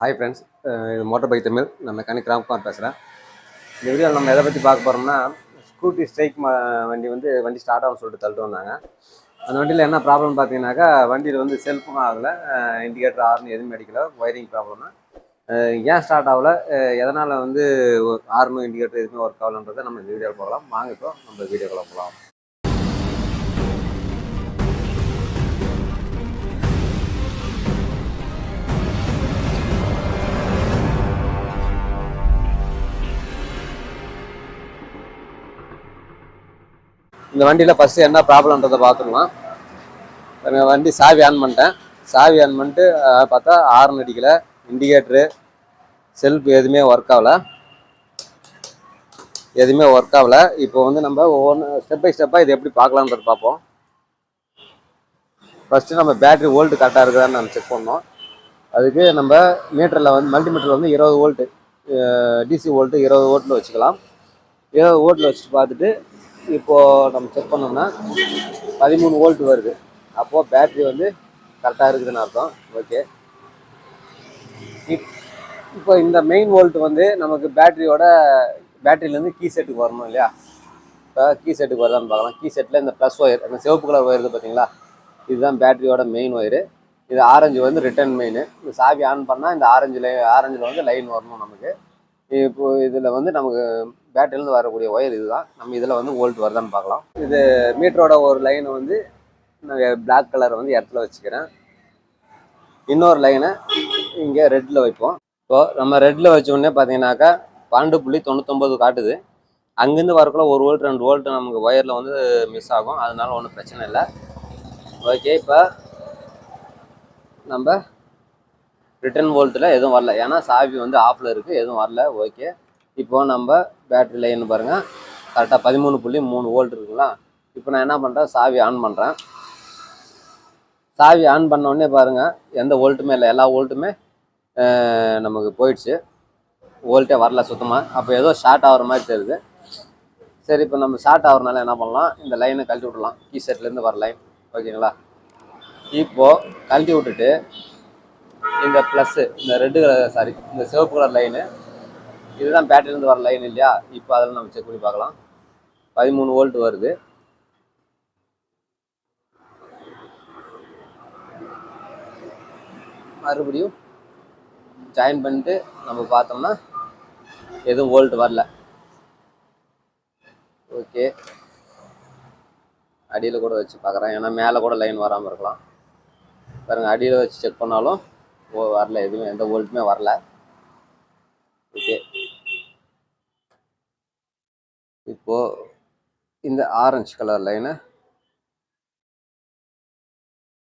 Hi friends இது motor bike Tamil. நான் mechanic Ramkumar பேசுகிறேன் இந்த வீடியோவில் நம்ம எதை பற்றி பார்க்க போகிறோம்னா ஸ்கூட்டி ஸ்ட்ரைக் வண்டி வந்து வண்டி ஸ்டார்ட் ஆகும் சொல்லிட்டு தள்ளிட்டு வந்தாங்க. அந்த வண்டியில் என்ன ப்ராப்ளம் பார்த்தீங்கன்னாக்கா வண்டியில் வந்து செல்ஃபும் ஆகலை. இண்டிகேட்டர் ஆர்னு எதுவும் அடிக்கல. ஒயரிங் ப்ராப்ளம்னா ஏன் ஸ்டார்ட் ஆகல? எதனால் வந்து ஆர்னு இண்டிகேட்டர் எதுவுமே ஒர்க் ஆகலன்றதை நம்ம இந்த வீடியோவில் போகலாம் வாங்க இப்போ நம்ம வீடியோக்குள்ளே போகலாம் இந்த வண்டியில் ஃபஸ்ட்டு என்ன ப்ராப்ளம்ன்றதை பார்த்துக்கலாம். வண்டி சாவி ஆன் பண்ணிட்டேன். சாவி ஆன் பண்ணிட்டு பார்த்தா ஆர்ன் அடிக்கலை இண்டிகேட்ரு செல்ஃப் எதுவுமே ஒர்க் ஆகலை. எதுவுமே ஒர்க் ஆகலை. இப்போ வந்து நம்ம ஒவ்வொன்று ஸ்டெப் பை ஸ்டெப்பாக இது எப்படி பார்க்கலான்றது பார்ப்போம். ஃபஸ்ட்டு நம்ம பேட்ரி வோல்ட் கரெக்டாக இருக்குதான்னு நம்ம செக் பண்ணோம். அதுக்கு நம்ம மீட்டரில் வந்து மல்டிமீட்டரில் வந்து இருபது வோல்ட்டு டிசி வோல்ட்டு இருபது வோல்ட்டில் வச்சுக்கலாம். இருபது வோல்ட்டில் வச்சுட்டு பார்த்துட்டு இப்போது நம்ம செக் பண்ணோம்னா பதிமூணு வோல்ட் வருது. அப்போது பேட்ரி வந்து கரெக்டாக இருக்குதுன்னு அர்த்தம். ஓகே இப் இப்போ இந்த மெயின் வோல்ட் வந்து நமக்கு பேட்டரியோட பேட்டரியிலேருந்து கீ செட்டுக்கு வரணும் இல்லையா? இப்போ கீ செட்டுக்கு வருதான்னு பார்க்கலாம். கீ செட்டில் இந்த ப்ளஸ் ஒயர் அந்த சிவப்பு கலர் ஒயர் பார்த்தீங்களா? இதுதான் பேட்டரியோட மெயின் ஒயரு இது ஆரஞ்சு வந்து ரிட்டர்ன் மெயின் இந்த சாவி ஆன் பண்ணால் இந்த ஆரஞ்சு லை ஆரஞ்சில் வந்து லைன் வரணும் நமக்கு. இப்போ இதில் வந்து நமக்கு பேட்டரியிலேருந்து வரக்கூடிய ஒயர் இதுதான். நம்ம இதில் வந்து வோல்ட் வருதான்னு பார்க்கலாம். இது மீட்டரோட ஒரு லைனை வந்து நான் பிளாக் கலர் வந்து இடத்துல வச்சுக்கிறேன். இன்னொரு லைனை இங்கே ரெட்டில் வைப்போம். இப்போது நம்ம ரெட்டில் வச்சோடனே பார்த்தீங்கன்னாக்கா பன்னெண்டு புள்ளி தொண்ணூத்தொம்பது காட்டுது. அங்கேருந்து வரக்குள்ள ஒரு வோல்ட் ரெண்டு வோல்ட் நமக்கு ஒயரில் வந்து மிஸ் ஆகும். அதனால ஒன்றும் பிரச்சனை இல்லை. ஓகே இப்போ நம்ம ரிட்டர்ன் வோல்ட்டில் எதுவும் வரல. ஏன்னா சாவி வந்து ஆஃபில் இருக்குது எதுவும் வரல. ஓகே இப்போ நம்ம பேட்டரி லைன் பாருங்கள் கரெக்டாக பதிமூணு புள்ளி மூணு வோல்ட் இருக்குங்களா? இப்போ நான் என்ன பண்ணுறேன் சாவி ஆன் பண்ணுறேன் சாவி ஆன் பண்ண உடனே பாருங்கள் எந்த வோல்ட்டுமே இல்லை. எல்லா வோல்ட்டுமே நமக்கு போயிடுச்சு. வோல்ட்டே வரல சுத்தமாக அப்போ ஏதோ ஷார்ட் ஆகிற மாதிரி தெரியுது. சரி இப்போ நம்ம ஷார்ட் ஆகிறனால என்ன பண்ணலாம்? இந்த லைனை கழட்டி விடலாம் கீ செட்லேருந்து வர லைன் ஓகேங்களா இப்போது கழட்டி விட்டுட்டு இந்த ப்ளஸ்ஸு இந்த ரெட்டு கலர் சாரி இந்த சிவப்பு கலர் லைனு இதுதான் பேட்டரிலேருந்து வர லைன் இல்லையா? இப்போ அதில் நம்ம செக் பண்ணி பார்க்கலாம். பதிமூணு வோல்ட் வருது. மறுபடியும் ஜாயின் பண்ணிட்டு நம்ம பார்த்தோம்னா எதுவும் வோல்ட் வரல. ஓகே அடியில் கூட வச்சு பார்க்குறேன். ஏன்னா மேலே கூட லைன் வராமல் இருக்கலாம். பாருங்கள் அடியில் வச்சு செக் பண்ணாலும் ஓ வரல எதுவுமே எந்த ஓல்ட்டுமே வரல. ஓகே இப்போ இந்த ஆரஞ்சு கலர் லைனை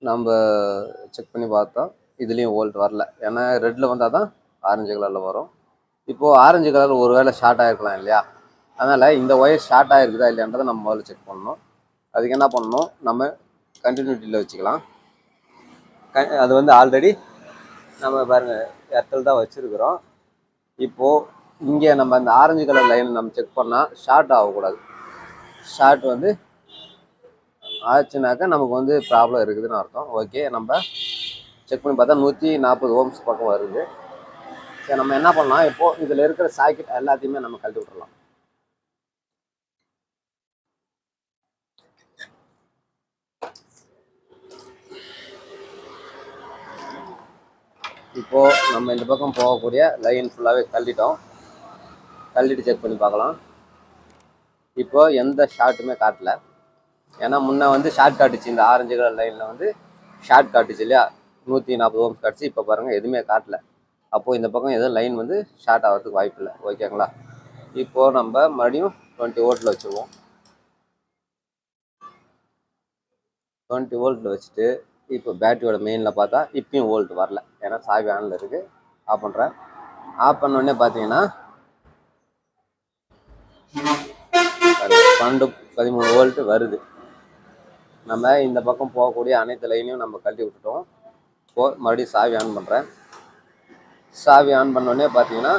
நம்ம செக் பண்ணி பார்த்தோம். இதுலேயும் ஓல்ட் வரல. ஏன்னா ரெட்டில் வந்தால் தான் ஆரஞ்சு கலரில் வரும். இப்போது ஆரஞ்சு கலர் ஒரு வேளை ஷார்ட் ஆகிருக்கலாம் இல்லையா? அதனால் இந்த ஒயர் ஷார்ட் ஆகிருக்குதா இல்லையான்றதை நம்ம முதல்ல செக் பண்ணணும். அதுக்கு என்ன பண்ணணும்? நம்ம கண்டினியூட்டியில் வச்சுக்கலாம். அது வந்து ஆல்ரெடி நம்ம பாருங்கள் ஏர்டெல் தான் வச்சுருக்குறோம். இப்போது இங்கே நம்ம அந்த ஆரஞ்சு கலர் லைன் நம்ம செக் பண்ணால் ஷார்ட் ஆகக்கூடாது. ஷார்ட் வந்து ஆச்சுனாக்கா நமக்கு வந்து ப்ராப்ளம் இருக்குதுன்னு அர்த்தம். ஓகே நம்ம செக் பண்ணி பார்த்தா நூற்றி நாற்பது ஓம்ஸ் பக்கம் வருது. சரி நம்ம என்ன பண்ணலாம்? இப்போது இதில் இருக்கிற சாக்கெட் எல்லாத்தையுமே நம்ம கழட்டி விட்டுறலாம். இப்போது நம்ம இந்த பக்கம் போகக்கூடிய லைன் ஃபுல்லாகவே தள்ளிட்டோம். தள்ளிட்டு செக் பண்ணி பார்க்கலாம். இப்போது எந்த ஷார்ட்டுமே காட்டல. ஏன்னா முன்னே வந்து ஷார்ட் காட்டுச்சு. இந்த ஆரஞ்சு கலர் லைனில் வந்து ஷார்ட் காட்டுச்சு இல்லையா? நூற்றி நாற்பது ஓம்ஸ் காட்டுச்சு. இப்போ பாருங்கள் எதுவுமே காட்டல. அப்போது இந்த பக்கம் எதுவும் லைன் வந்து ஷார்ட் ஆகிறதுக்கு வாய்ப்பு இல்லை. ஓகேங்களா இப்போது நம்ம மறுபடியும் டுவெண்ட்டி ஓட்டில் வச்சுருவோம். டுவெண்ட்டி ஓல்ட்டில் வச்சுட்டு இப்போ பேட்டரியோட மெயினில் பார்த்தா இப்பயும் ஓல்ட் வரல. ஏன்னா சாவி ஆனில் இருக்குது ஆஃப் பண்ணுறேன் ஆஃப் பண்ணோடனே பார்த்தீங்கன்னா பன்னெண்டு பதிமூணு வோல்ட்டு வருது. நம்ம இந்த பக்கம் போகக்கூடிய அனைத்து லைனையும் நம்ம கழட்டி விட்டுட்டோம். போ மறுபடியும் சாவி ஆன் பண்ணுறேன் சாவி ஆன் பண்ணோடனே பார்த்தீங்கன்னா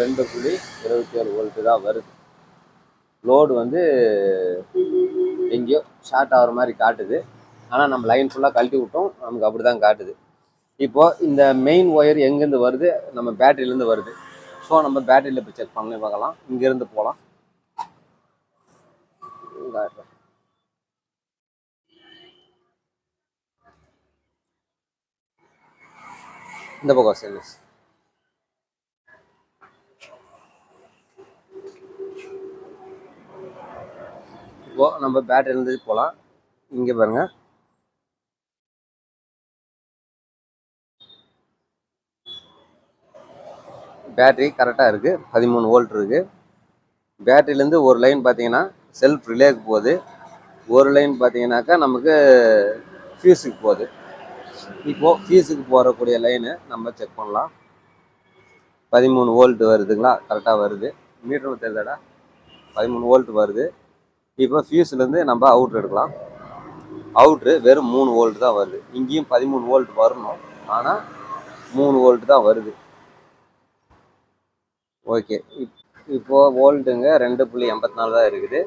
ரெண்டு புள்ளி இருபத்தி ஏழு வோல்ட்டு தான் வருது. லோடு வந்து எங்கேயோ ஷார்ட் ஆகிற மாதிரி காட்டுது. ஆனால் நம்ம லைன் ஃபுல்லாக கழட்டி விட்டோம். நமக்கு அப்படி தான் காட்டுது. இப்போ இந்த மெயின் ஒயர் எங்கேருந்து வருது? நம்ம பேட்டரியிலேருந்து வருது. ஸோ நம்ம பேட்டரியில் இப்போ செக் பண்ணி பார்க்கலாம். இங்கேருந்து போகலாம். இந்த பக்கம் சர்வீஸ் இப்போது நம்ம பேட்டரியிலேருந்து போகலாம். இங்கே பாருங்க. பேட்ரி கரெக்டாக இருக்குது பதிமூணு வோல்ட் இருக்குது பேட்டரியிலேருந்து ஒரு லைன் பார்த்தீங்கன்னா செல்ஃப் ரிலேக்கு போகுது. ஒரு லைன் பார்த்தீங்கன்னாக்கா நமக்கு ஃபியூஸுக்கு போகுது. இப்போது ஃபியூஸுக்கு போகக்கூடிய லைனு நம்ம செக் பண்ணலாம். பதிமூணு வோல்ட் வருதுங்களா? கரெக்டாக வருது. மீட்டர் தெரிஞ்சடா பதிமூணு வோல்ட் வருது. இப்போ ஃபியூஸ்லேருந்து நம்ம அவுட்ரு எடுக்கலாம். அவுட்ரு வெறும் மூணு வோல்ட் தான் வருது. இங்கேயும் பதிமூணு வோல்ட் வரணும். ஆனால் மூணு வோல்ட் தான் வருது. ஓகே. இப் இப்போது வோல்ட்டுங்க ரெண்டு புள்ளி எண்பத்தி நாலு தான் இருக்குது.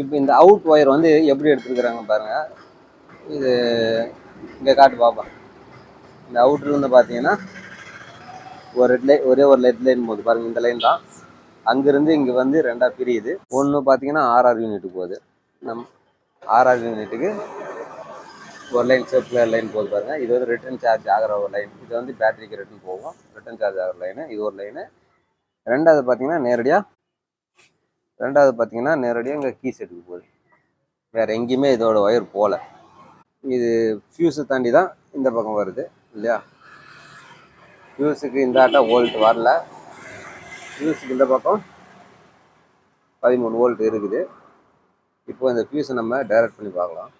இப்போ இந்த அவுட் ஒயர் வந்து எப்படி எடுத்துருக்குறாங்க பாருங்கள் இது இங்கே காட்டு பார்ப்போம் இந்த அவுட்ரு வந்து பார்த்தீங்கன்னா ஒரு ரெட் லைன் ஒரே ஒரு லெட் லைன் போகுது. பாருங்கள் இந்த லைன் தான். அங்கேருந்து இங்கே வந்து ரெண்டாக பிரியுது. ஒன்று பார்த்தீங்கன்னா ஆர்ஆர் யூனிட்டுக்கு போகுது. நம் ஆர்ஆர் யூனிட்டுக்கு ஒரு லைன் செஃப்ட் லைன் போகுது பாருங்கள் இது வந்து ரிட்டர்ன் சார்ஜ் ஆகிற ஒரு லைன். இது வந்து பேட்டரிக்கு ரிட்டர்ன் போகும். ரிட்டர்ன் சார்ஜ் ஆகிற லைனு இது ஒரு லைனு ரெண்டாவது பார்த்தீங்கன்னா நேரடியாக ரெண்டாவது பார்த்தீங்கன்னா நேரடியாக இங்கே கீ செட்டுக்கு போகுது. வேறு எங்கேயுமே இதோட ஒயர் போகல இது ஃபியூஸை தாண்டி தான் இந்த பக்கம் வருது இல்லையா? ஃபியூஸுக்கு இந்த ஆட்டம் வோல்ட் வரல. ஃபியூஸுக்கு இந்த பக்கம் பதிமூணு வோல்ட் இருக்குது. இப்போ இந்த ஃபியூஸை நம்ம டைரக்ட் பண்ணி பார்க்கலாம்.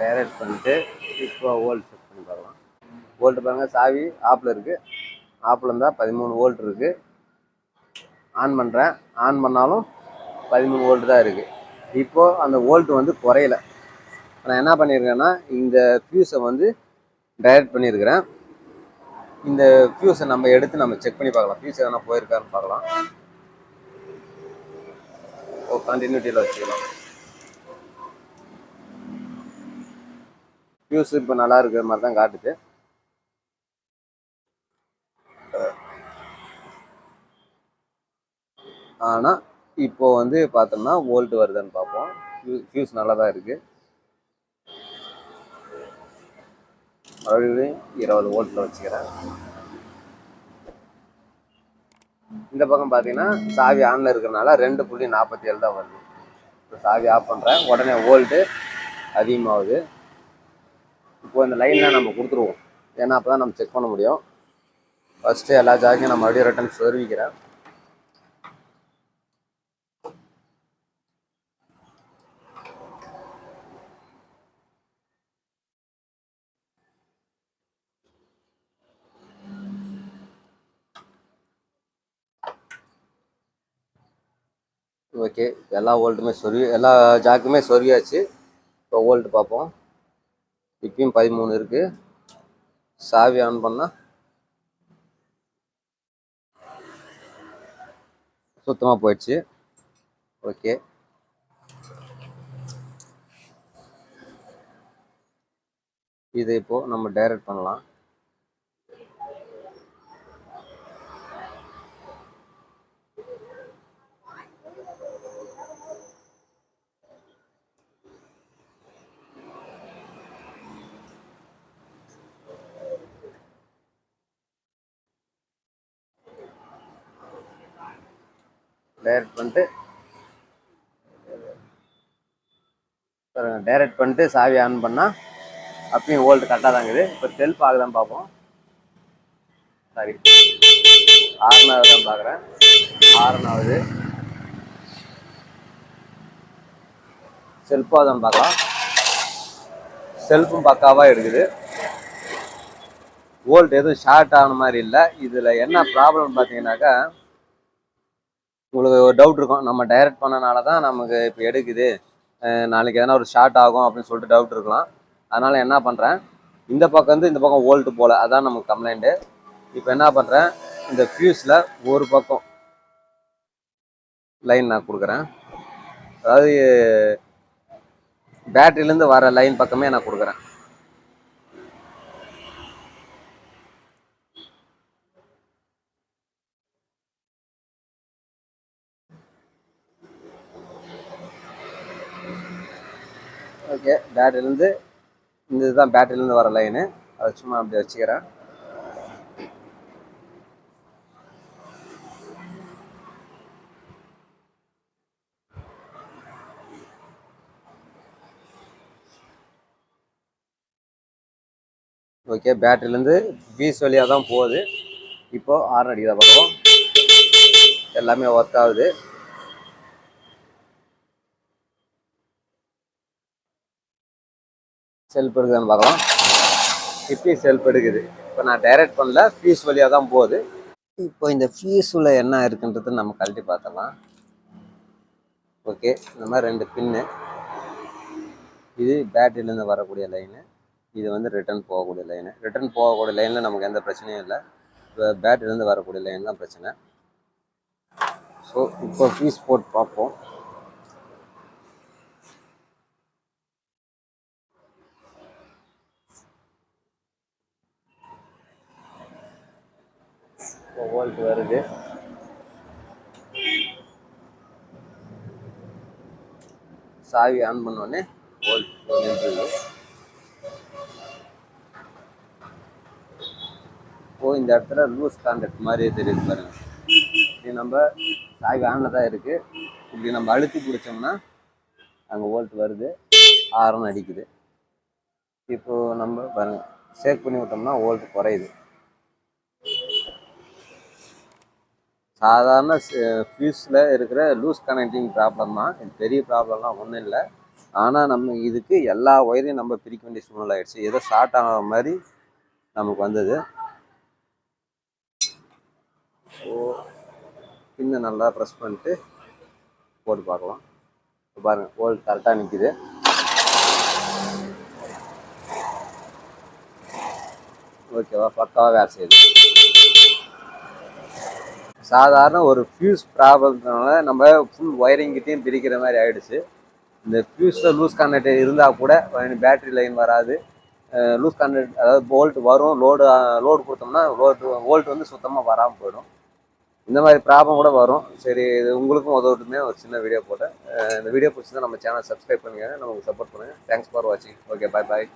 டைரக்ட் பண்ணிட்டு இப்போ வோல்ட் செக் பண்ணி பார்க்கலாம். வோல்ட் பாருங்க சாவி ஆப்பில் இருக்குது ஆப்பில் இருந்தால் பதிமூணு வோல்ட் இருக்குது ஆன் பண்ணுறேன் ஆன் பண்ணாலும் பதிமூணு ஓல்டு தான் இருக்குது இப்போது அந்த ஓல்ட்டு வந்து குறையல. நான் என்ன பண்ணியிருக்கேன்னா இந்த ஃபியூஸை வந்து டைரக்ட் பண்ணியிருக்கிறேன் இந்த ஃபியூஸை நம்ம எடுத்து நம்ம செக் பண்ணி பார்க்கலாம். ஃபியூஸ் எதனா போயிருக்காருன்னு பார்க்கலாம். ஓ கண்டினியூட்டியில் வச்சுக்கலாம். ஃபியூஸ் இப்போ நல்லா இருக்கிற மாதிரி தான் காட்டுது. ஆனால் இப்போ வந்து பார்த்தோம்னா வோல்ட் வருதுன்னு பார்ப்போம். ஃபியூஸ் நல்லா தான் இருக்கு. மறுபடியும் இருபது வோல்ட்டில் வச்சுக்கிறேன். இந்த பக்கம் பார்த்தீங்கன்னா சாவி ஆனில் இருக்கிறனால ரெண்டு புள்ளி நாற்பத்தி ஏழு தான் வருது. இப்போ சாவி ஆஃப் பண்ணுறேன் உடனே வோல்ட்டு அதிகமாகுது. இப்போ இந்த லைனில் நம்ம கொடுத்துருவோம். ஏன்னா அப்போ தான் நம்ம செக் பண்ண முடியும். ஃபஸ்ட்டு எல்லா ஜாக்கையும் நான் மறுபடியும் ரிட்டர்ன் சொருவிக்கிறேன் ஓகே எல்லா ஓல்டுமே சொருவி எல்லா ஜாக்குமே சொருவியாச்சு. இப்போ ஓல்டு பார்ப்போம். இப்பயும் பதிமூணு இருக்கு. சாவி ஆன் பண்ணா சுத்தமாக போயிடுச்சு. ஓகே இதை இப்போ நம்ம டைரக்ட் பண்ணலாம். டைரக்ட் பண்ணிட்டு டைரக்ட் பண்ணிட்டு சாவி ஆன் பண்ணால் அப்பயும் ஓல்டு கரெக்டாக தான் இருக்குது. இப்போ செல்ஃப் ஆகுதான் பார்ப்போம். சாரி ஆறுனாவது தான் பார்க்குறேன். ஆறுனாவது செல்ஃபாக தான் பார்க்கலாம். செல்ஃபும் பக்காவாக எடுக்குது ஓல்டு எதுவும் ஷார்ட் ஆன மாதிரி இல்லை. இதில் என்ன ப்ராப்ளம் பார்த்தீங்கன்னாக்கா உங்களுக்கு ஒரு டவுட் இருக்கும். நம்ம டைரக்ட் பண்ணனால தான் நமக்கு இப்போ எடுக்குது. நாளைக்கு எதனா ஒரு ஷார்ட் ஆகும் அப்படின்னு சொல்லிட்டு டவுட் இருக்கலாம். அதனால் என்ன பண்ணுறேன் இந்த பக்கம் வந்து இந்த பக்கம் ஓல்ட்டு போகல அதான் நமக்கு கம்ப்ளைண்ட்டு இப்போ என்ன பண்ணுறேன் இந்த ஃபியூஸில் ஒரு பக்கம் லைன் நான் கொடுக்குறேன். அதாவது பேட்டரியிலேருந்து வர லைன் பக்கமே நான் கொடுக்குறேன். ஓகே. பேட்டரியிலேருந்து இந்த இதுதான் பேட்டரியிலேருந்து வர லைனு அதை சும்மா அப்படி வச்சுக்கிறேன். ஓகே பேட்டரியிலேருந்து பீஸ் வழியாக தான் போகுது. இப்போ ஆர்ன் அடிக்கிறத பார்ப்போம். எல்லாமே ஒர்க் ஆகுது. செல்ஃப் எடுக்குதான்னு பார்க்கலாம். இப்பயும் செல்ஃப் எடுக்குது இப்போ நான் டைரக்ட் பண்ணல ஃபீஸ் வழியாக தான் போகுது. இப்போ இந்த ஃபீஸில் என்ன இருக்குன்றது நம்ம கழட்டி பார்த்தலாம் ஓகே இந்த மாதிரி ரெண்டு பின்னு இது பேட்டரியிலேருந்து வரக்கூடிய லைனு இது வந்து ரிட்டர்ன் போகக்கூடிய லைனு ரிட்டர்ன் போகக்கூடிய லைனில் நமக்கு எந்த பிரச்சனையும் இல்லை. இப்போ பேட்டரியிலேருந்து வரக்கூடிய லைன் தான் பிரச்சனை. ஸோ இப்போ ஃபீஸ் போட்டு பார்ப்போம் வோல்ட் வருது சாவி ஆன் பண்ணோடனே வோல்ட் நின்றுது. ஓ இந்த இடத்துல லூஸ் கான்டாக்ட் மாதிரியே தெரியுது பாருங்க. இது நம்ம சாவி ஆனில் தான் இருக்குது இப்படி நம்ம அழுத்தி பிடிச்சோம்னா அங்கே வோல்ட் வருது. ஆரம் அடிக்குது. இப்போது நம்ம பாருங்கள் ஷேக் பண்ணி விட்டோம்னா வோல்ட் குறையுது. சாதாரண ஃபியூஸில் இருக்கிற லூஸ் கனெக்டிங் ப்ராப்ளம் தான். இது பெரிய ப்ராப்ளம்லாம் ஒன்றும் இல்லை. ஆனால் நம்ம இதுக்கு எல்லா ஒயரையும் நம்ம பிரிக்க வேண்டிய சூழ்நிலை ஆயிடுச்சு. ஏதோ ஷார்ட் ஆன மாதிரி நமக்கு வந்தது. ஸோ பின்னை நல்லா ப்ரெஸ் பண்ணிட்டு போட்டு பார்க்கலாம். பாருங்கள் ஹோல் கரெக்டாக நிற்கிது ஓகேவா பக்காவாக வேலை செய்யுது. சாதாரண ஒரு ஃபியூஸ் ப்ராப்ளம்னால நம்ம ஃபுல் ஒயரிங்கிட்டையும் பிரிக்கிற மாதிரி ஆகிடுச்சு இந்த ஃபியூஸில் லூஸ் கான்டக்ட் இருந்தால் கூட பேட்டரி லைன் வராது. லூஸ் கான்டக்ட் அதாவது போல்ட் வரும் லோடு லோடு கொடுத்தோம்னா லோடு வோல்ட் வந்து சுத்தமாக வராமல் போயிடும். இந்த மாதிரி ப்ராப்ளம் கூட வரும். சரி இது உங்களுக்கும் உதவட்டுமே ஒரு சின்ன வீடியோ போட்டேன். இந்த வீடியோ பிடிச்சிருந்தா நம்ம சேனல் சப்ஸ்கிரைப் பண்ணுங்கள் நமக்கு சப்போர்ட் பண்ணுங்கள் தேங்க்ஸ் ஃபார் வாட்சிங் ஓகே பாய் பாய்